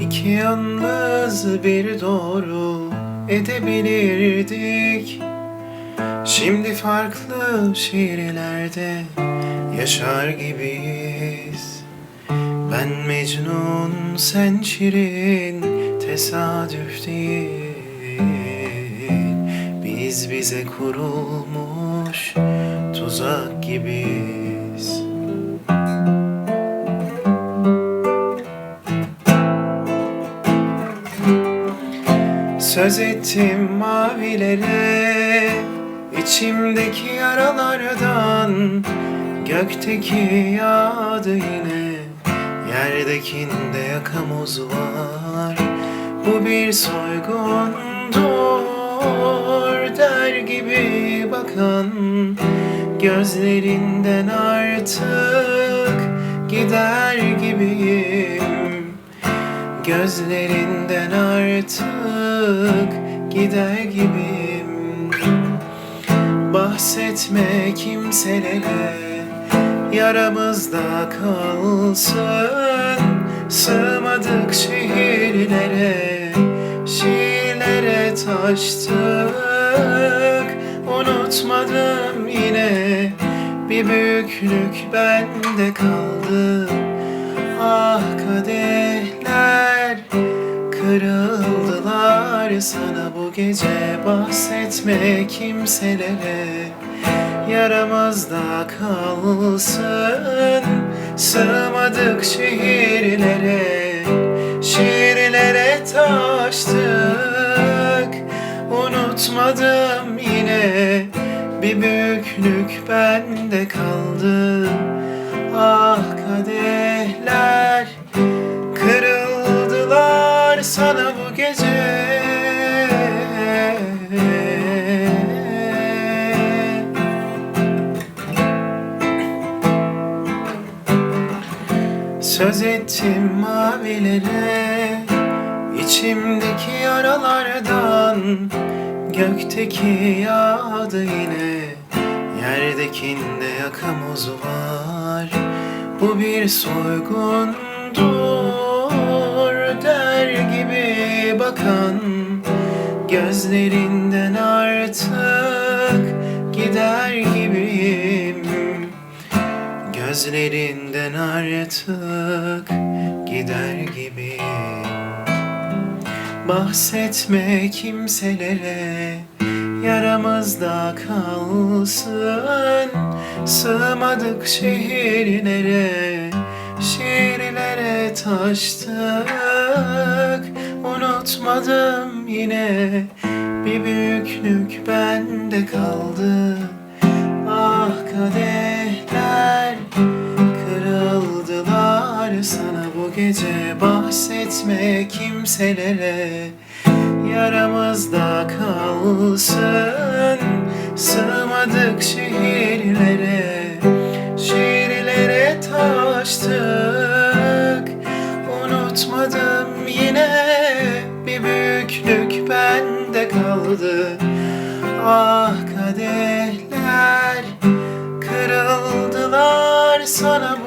İki yalnız bir doğru edebilirdik. Şimdi farklı şehirlerde yaşar gibiyiz. Ben Mecnun sen Şirin tesadüf değil. Biz bize kurulmuş tuzak gibiyiz Söz ettim mavilere içimdeki yaralardan Gökteki yağdı yine Yerdekinde yakamoz var. Bu bir soygundur Der gibi bakan Gözlerinden artık Gider gibiyim Gözlerinden artık gider gibiyim. Bahsetme kimselere Yaramızda kalsın. Sığmadık şehirlere Şiirlere taştık. Unutmadım yine Bir büyüklük bende kaldı. Ah kadehler kırıldılar sana bu gece. Bahsetme kimselere Yaramızda kalsın. Sığmadık şehirlere Şiirlere taştık. Unutmadım yine Bir büyüklük bende kaldı Söz ettim mavilere içimdeki yaralardan. Gökteki yağdı yine Yerdekinde yakamoz var. Bu bir soygundur Der gibi bakan. Gözlerinden artık Gider gibiyim Gözlerinden artık Gider gibiyim Bahsetme kimselere Yaramızda kalsın. Sığmadık şehirlere Şiirlere taştık. Unutmadım yine Bir büyüklük bende kaldı. Ah kadehler sana bu gece Bahsetme kimselere. Yaramızda kalsın Sığmadık şehirlere. Şiirlere taştık Unutmadım yine. Bir büyüklük bende kaldı. Ah kadehler Kırıldılar sana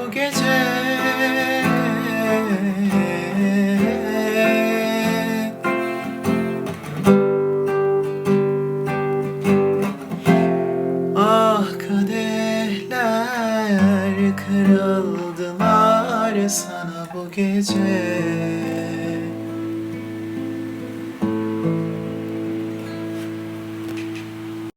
থেকেছে